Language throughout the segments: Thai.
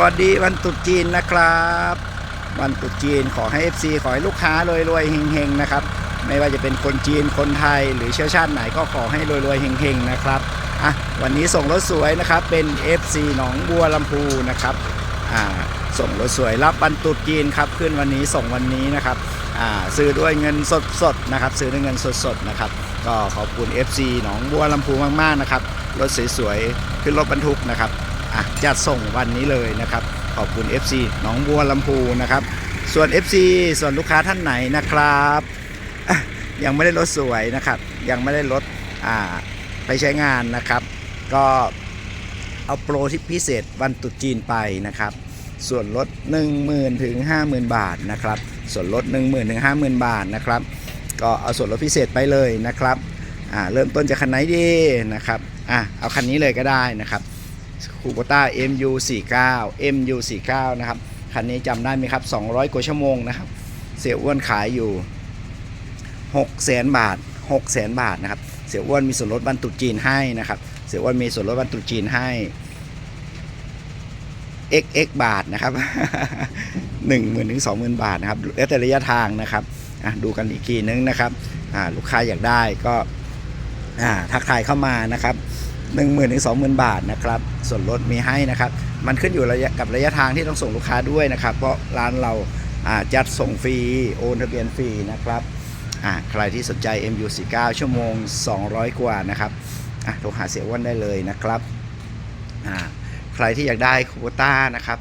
สวัสดีวันตรุษจีนนะครับ วันตรุษจีนขอให้ FC ขอให้ลูกค้ารวยรวยๆเฮงๆนะครับ ไม่ว่าจะเป็นคนจีนคนไทยหรือเชื้อชาติไหนก็ขอให้รวยรวยๆเฮงๆนะครับอะวันนี้ส่งรถสวยนะครับเป็น FC หนองบัวลำพูนะครับอ่าส่งรถสวยรับวันตรุษจีนครับขึ้นวันนี้ส่งวันนี้นะครับอ่าซื้อด้วยเงินสดๆนะครับ ซื้อด้วยเงินสดๆนะครับก็ขอบคุณ FC หนองบัวลำพูมากๆนะครับรถสวยๆขึ้นรถบรรทุกนะครับ อะจัดส่งวันนี้เลยนะครับ ขอบคุณ FC หนองบัวลำพูนะครับ ส่วน FC ส่วนลูกค้าท่านไหนนะครับยังไม่ได้รถสวยนะครับ ยังไม่ได้รถอ่าไปใช้งานนะครับ ก็เอาโปรที่พิเศษวันตรุษจีนไปนะครับ ส่วนลด 10,000ถึง50,000 บาทนะครับ ส่วนลด 10,000ถึง50,000 บาทนะครับ ก็เอาส่วนลดพิเศษไปเลยนะครับอ่าเริ่มต้นจากคันไหนดีนะครับอะเอาคันนี้เลยก็ได้นะครับ คูโบต้า MU49 MU49 นะครับ คันนี้จำได้ไหมครับ 200 กว่าชั่วโมงนะครับ เสียอ้วนขายอยู่6แสนบาท6แสนบาทนะครับ เสียอ้วนมีส่วนลดบรรทุกจีนให้นะครับ เสียอ้วนมีส่วนลดบรรทุกจีนให้ XX บาทนะครับ 1 0 0 0 0ถึง20,000 บาทนะครับ แล้วแต่ระยะทางนะครับดูกันอีกทีนึงนะครับลูกค้าอยากได้ก็อ่าทักทายเข้ามานะครับ 1 0,000ถึง20,000 บาทนะครับ ส่วนลดมีให้นะครับ มันขึ้นอยู่ระยะกับระยะทางที่ต้องส่งลูกค้าด้วยนะครับ เพราะร้านเราจัดส่งฟรี โอนทะเบียนฟรีนะครับใครที่สนใจ MU49 ชั่วโมง 200 กว่านะครับโทรหาเสียอ้วนได้เลยนะครับ ใครที่อยากได้โควต้านะครับ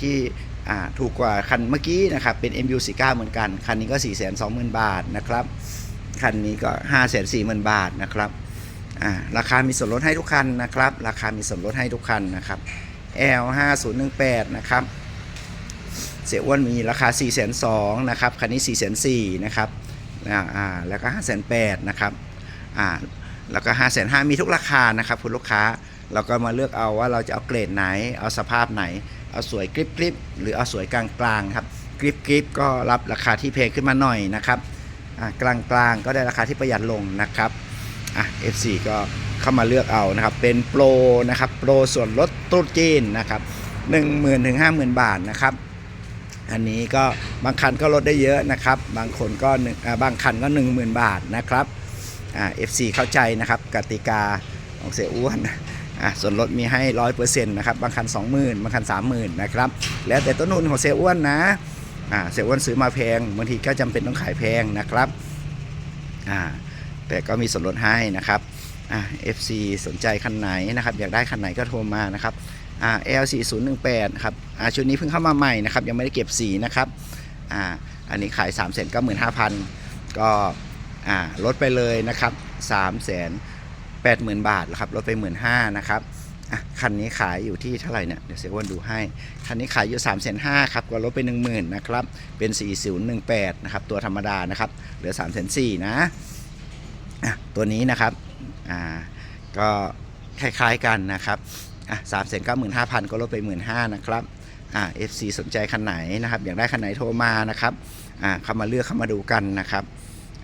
ที่ถูกกว่าคันเมื่อกี้นะครับ เป็น MU49 เหมือนกัน คันนี้ก็ 420,000 บาทนะครับ คันนี้ก็ 540,000 บาทนะครับ ราคามีส่วนลดให้ทุกคันนะครับ ราคามีส่วนลดให้ทุกคันนะครับ L 5 0 1 8นะครับ เสียอ้วนมีราคา 4 2 0 0 0นะครับ คันนี้ 4 4 0 0นะครับอ่าแล้วก็ 5 8 0 0 0นะครับอ่าแล้วก็5 5 0 0 0มีทุกราคานะครับคุณลูกค้า เราก็มาเลือกเอาว่าเราจะเอาเกรดไหน เอาสภาพไหน เอาสวยกริบกริบหรือเอาสวยกลางกลางครับ กริบกริบก็รับราคาที่แพงขึ้นมาหน่อยนะครับกลางกลางก็ได้ราคาที่ประหยัดลงนะครับ อะ F4 ก็เข้ามาเลือกเอานะครับ เป็นโปรนะครับโปรส่วนลดตรุ๊จีนนะครับ10,000ถึง50,000บาทนะครับ อันนี้ก็บางคันก็ลดได้เยอะนะครับ บางคนก็หนึ่งอ่าบางคันก็ 10,000 บาทนะครับอ่า F4 เข้าใจนะครับกติกาของเสียอ้วนอะส่วนลดมีให้ร้อยเปอร์เซ็นต์นะครับบางคัน20,000บางคัน30,000นะครับแล้วแต่ต้นทุนของเสียอ้วนนะอ่าเสียอ้วนซื้อมาแพงบางทีก็จำเป็นต้องขายแพงนะครับอ่า แต่ก็มีส่วนลดให้นะครับอ่า FC สนใจคันไหนนะครับ อยากได้คันไหนก็โทรมานะครับอ่า L4018 ครับอ่าชุดนี้เพิ่งเข้ามาใหม่นะครับ ยังไม่ได้เก็บสีนะครับอ่าอันนี้ขาย 3 9 5 0 0 0 ก็อ่าลดไปเลยนะครับ3 8 0 0 0 0 บาทนะครับลดไป 1 5 0 0 0นะครับอะคันนี้ขายอยู่ที่เท่าไหร่เนี่ยเดี๋ยวเสียอ้วันดูให้ คันนี้ขายอยู่3 5 0 0 0ครับก็ลดไป 10,000 นะครับ เป็น 4018 นะครับ ตัวธรรมดานะครับ เหลือ3 4 0 0 0นะอ่นะ ตัวนี้นะครับก็คล้ายๆกันนะครับสามแสนเก้าหมื่นห้าพันก็ลดไปหมื่นห้านะครับอ่าเอฟซีสนใจคันไหนนะครับอยากได้คันไหนโทรมานะครับอ่าเข้ามาเลือกเข้ามาดูกันนะครับ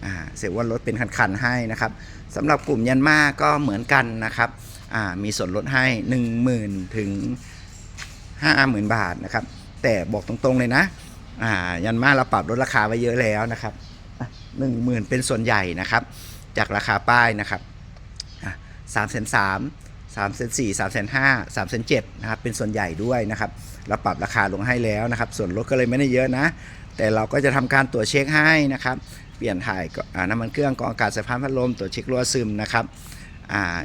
อ่าเสียวันลดเป็นคันๆให้นะครับสำหรับกลุ่มยันมาก็เหมือนกันนะครับอ่ามีส่วนลดให้ 1 0,000ถึง50,000 บาทนะครับ แต่บอกตรงๆเลยนะอ่ายันมาเราปรับลดราคาไว้เยอะแล้วนะครับหนึ่งหมื่นเป็นส่วนใหญ่นะครับ จากราคาป้ายนะครับสามแสนสามสามแสนสี่สามแสนห้าสามแสนเจ็ดนะครับเป็นส่วนใหญ่ด้วยนะครับ เราปรับราคาลงให้แล้วนะครับ ส่วนลดก็เลยไม่ได้เยอะนะ แต่เราก็จะทำการตรวจเช็คให้นะครับ เปลี่ยนถ่ายน้ำมันเครื่องกองอากาศสายพานพัดลมตรวจเช็ครั่วซึมนะครับ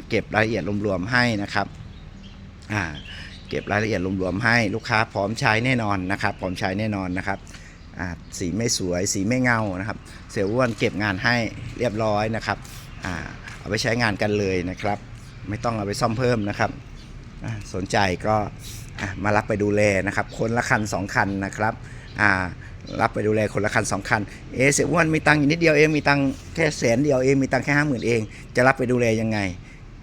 เก็บรายละเอียดรวมๆให้นะครับเก็บรายละเอียดรวมๆให้ลูกค้าพร้อมใช้แน่นอนนะครับ พร้อมใช้แน่นอนนะครับ สีไม่สวย สีไม่เงานะครับ เสียอ้วนเก็บงานให้เรียบร้อยนะครับอเอาไปใช้งานกันเลยนะครับ ไม่ต้องเอาไปซ่อมเพิ่มนะครับสนใจก็มารับไปดูแลนะครับ คนละคันสองคันนะครับรับไปดูแลคนละคันสองคัน เอเสียอ้วนมีตังค์อยู่นิดเดียวเอง มีตังค์แค่แสนเดียวเอง มีตังค์แค่ห้าหมื่นเอง จะรับไปดูแลยังไง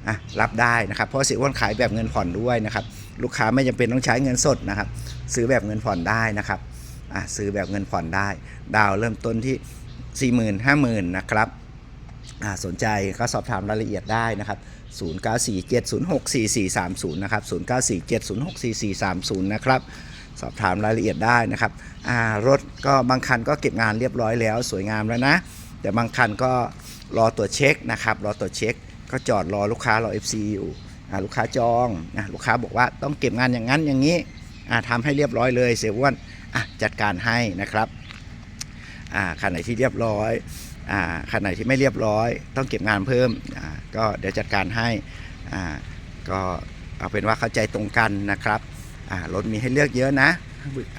อะรับได้นะครับ เพราะเสียอ้วนขายแบบเงินผ่อนด้วยนะครับ ลูกค้าไม่จำเป็นต้องใช้เงินสดนะครับ ซื้อแบบเงินผ่อนได้นะครับ อะซื้อแบบเงินผ่อนได้ ดาวเริ่มต้นที่ 40,000 50,000นะครับอ่าสนใจก็สอบถามรายละเอียดได้นะครับ0947064430นะครับ0947064430นะครับสอบถามรายละเอียดได้นะครับรถก็บางคันก็เก็บงานเรียบร้อยแล้วสวยงามแล้วนะ แต่บางคันก็รอตรวจเช็คนะครับ รอตรวจเช็ค ก็จอดรอลูกค้ารอ FC อยู่ลูกค้าจองนะลูกค้าบอกว่าต้องเก็บงานอย่างนั้นอย่างนี้อ่าทำให้เรียบร้อยเลยเสียอ้วน อะจัดการให้นะครับอ่าคันไหนที่เรียบร้อยอ่าคันไหนที่ไม่เรียบร้อย ต้องเก็บงานเพิ่มอ่าก็เดี๋ยวจัดการให้อ่าก็เอาเป็นว่าเข้าใจตรงกันนะครับอ่ารถมีให้เลือกเยอะนะ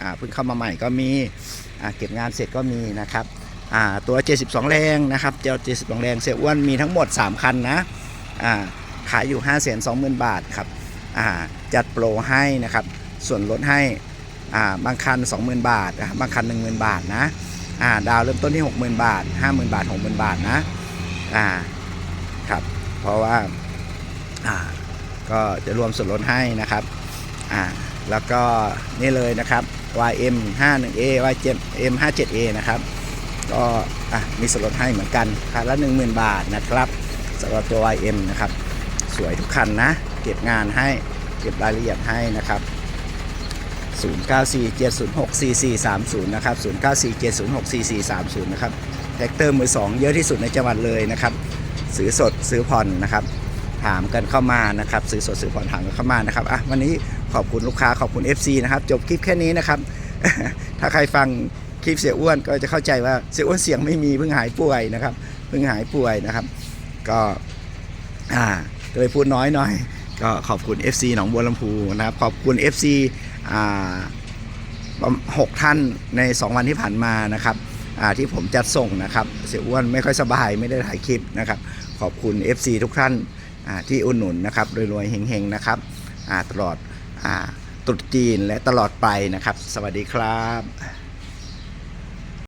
อ่าเพิ่งเข้ามาใหม่ก็มีอ่าเก็บงานเสร็จก็มีนะครับอ่าตัว 72 แรงนะครับเจ้า72 แรงเสียอ้วนมีทั้งหมด 3 คันนะอ่าขายอยู่ 5 2 0 0 0 0 บาทครับอ่าจัดโปรให้นะครับส่วนลดให้ อ่าบางคัน 20,000 บาทนะครับางคัน 10,000 บาทนะอ่าดาวเริ่มต้นที่ 60,000 บาท 50,000 บาท 60,000 บาทนะอ่าครับเพราะว่าอ่าก็จะรวมส่วนลดให้นะครับอ่าแล้วก็นี่เลยนะครับ YM 51A YM 57A นะครับก็มีส่วนลดให้เหมือนกันคันละ 10,000 บาทนะครับสำหรับตัว YM นะครับ สวยทุกคันนะ เก็บงานให้เก็บรายละเอียดให้นะครับ 0947064430 นะครับ 0947064430 นะครับแท็กเตอร์มือ 2 เยอะที่สุดในจังหวัดเลยนะครับ ซื้อสดซื้อผ่อนนะครับ ถามกันเข้ามานะครับ ซื้อสดซื้อผ่อนถามกันเข้ามานะครับอะวันนี้ขอบคุณลูกค้าขอบคุณ FC นะครับ จบคลิปแค่นี้นะครับ ถ้าใครฟังคลิปเสียอ้วนก็จะเข้าใจว่าเสียอ้วนเสียงไม่มีเพิ่งหายป่วยนะครับ เพิ่งหายป่วยนะครับ ก็อ่าก็เลยพูดน้อยหน่อย ก็ขอบคุณ FC หนองบัวลำพูนะครับ ขอบคุณ FC หกท่านใน 2 วันที่ผ่านมานะครับที่ผมจัดส่งนะครับ เสียอ้วนไม่ค่อยสบายไม่ได้ถ่ายคลิปนะครับ ขอบคุณ FC ทุกท่านที่อุดหนุนนะครับรวยๆเฮงๆนะครับตลอดอตรุษจีนและตลอดไปนะครับ สวัสดีครับ